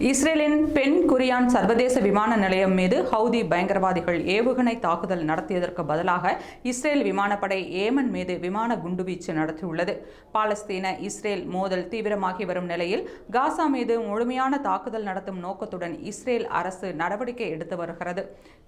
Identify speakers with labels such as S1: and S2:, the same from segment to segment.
S1: இஸ்ரேலின் பெண் குரியான் சர்வதேச விமான நிலையம் மீது ஹவுதி பயங்கரவாதிகள் ஏவுகணை தாக்குதல் நடத்தியதற்கு பதிலாக இஸ்ரேல் விமானப்படை ஏமன் மீது விமான குண்டுவீச்சு நடத்தியுள்ளது. பாலஸ்தீன இஸ்ரேல் மோதல் தீவிரமாகி வரும் நிலையில் காசா மீது முழுமையான தாக்குதல் நடத்தும் நோக்கத்துடன் இஸ்ரேல் அரசு நடவடிக்கை எடுத்து வருகிறது.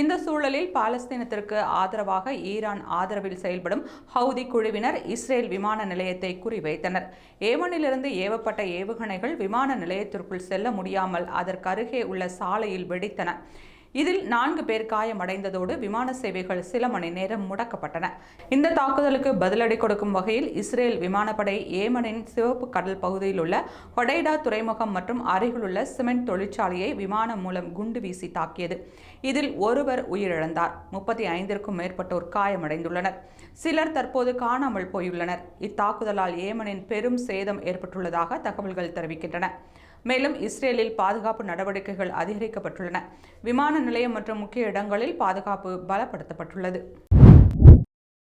S1: இந்த சூழலில் பாலஸ்தீனத்திற்கு ஆதரவாக ஈரான் ஆதரவில் செயல்படும் ஹவுதி குழுவினர் இஸ்ரேல் விமான நிலையத்தை குறிவைத்தனர். ஏமனிலிருந்து ஏவப்பட்ட ஏவுகணைகள் விமான நிலையத்திற்குள் செல்ல முடியாமல் அதற்கருகே உள்ள சாலையில் வெடித்தன. இதில் நான்கு பேர் காயமடைந்ததோடு விமான சேவைகள் சில மணி நேரம் முடக்கப்பட்டன. இந்த தாக்குதலுக்கு பதிலடி கொடுக்கும் வகையில் இஸ்ரேல் விமானப்படை ஏமனின் சிவப்பு கடல் பகுதியில் உள்ள ஹொடைடா துறைமுகம் மற்றும் அருகிலுள்ள சிமெண்ட் தொழிற்சாலையை விமானம் மூலம் குண்டு வீசி தாக்கியது. இதில் ஒருவர் உயிரிழந்தார். முப்பத்தி ஐந்திற்கும் மேற்பட்டோர் காயமடைந்துள்ளனர். சிலர் தற்போது காணாமல் போயுள்ளனர். இத்தாக்குதலால் ஏமனின் பெரும் சேதம் ஏற்பட்டுள்ளதாக தகவல்கள் தெரிவிக்கின்றன. மேலும் இஸ்ரேலில் பாதுகாப்பு நடவடிக்கைகள் அதிகரிக்கப்பட்டுள்ளன. விமான நிலையம் மற்றும் முக்கிய இடங்களில் பாதுகாப்பு பலப்படுத்தப்பட்டுள்ளது.